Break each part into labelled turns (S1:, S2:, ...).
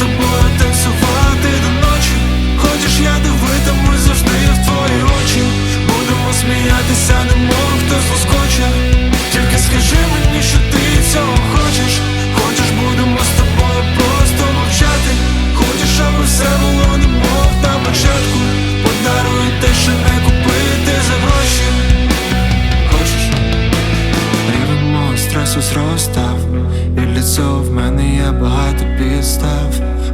S1: тобою танцювати до ночі. Хочеш, я дивитимусь завжди в твої очі. Будемо сміятися, немов хтось заскоче. Тільки скажи мені, що ти цього хочеш. Хочеш, будемо з тобою просто мовчати. Хочеш, аби все було, немов початку. Подаруй те, що не купити за гроші. Хочеш, рівень стресу зростав.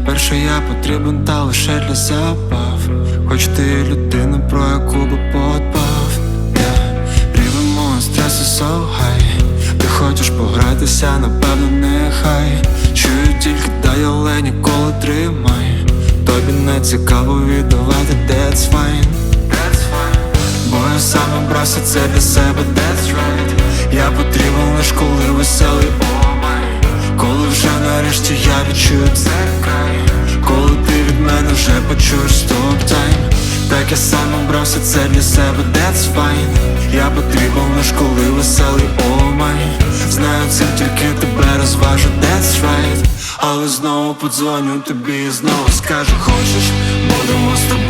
S1: Перше я потрібен та лише для забав. Хоч ти людина, про яку би подбав. Yeah. Рівень мого стресу so high Ти хочеш погратися, напевно, нехай. Чую тільки дай, але ніколи тримай. Тобі не цікаво віддавати, that's fine. That's fine. Бо я сам обрався це для себе, that's right. Я потрібен відчую це Коли ти від мене вже почуєш стоп тайм. Так я сам обрався це для себе, that's fine. Я потрібен лиш коли веселий, о май Знаю це тільки тебе розважу, that's right. Але знову подзвоню тобі і знову скажу Хочеш, будемо з тобою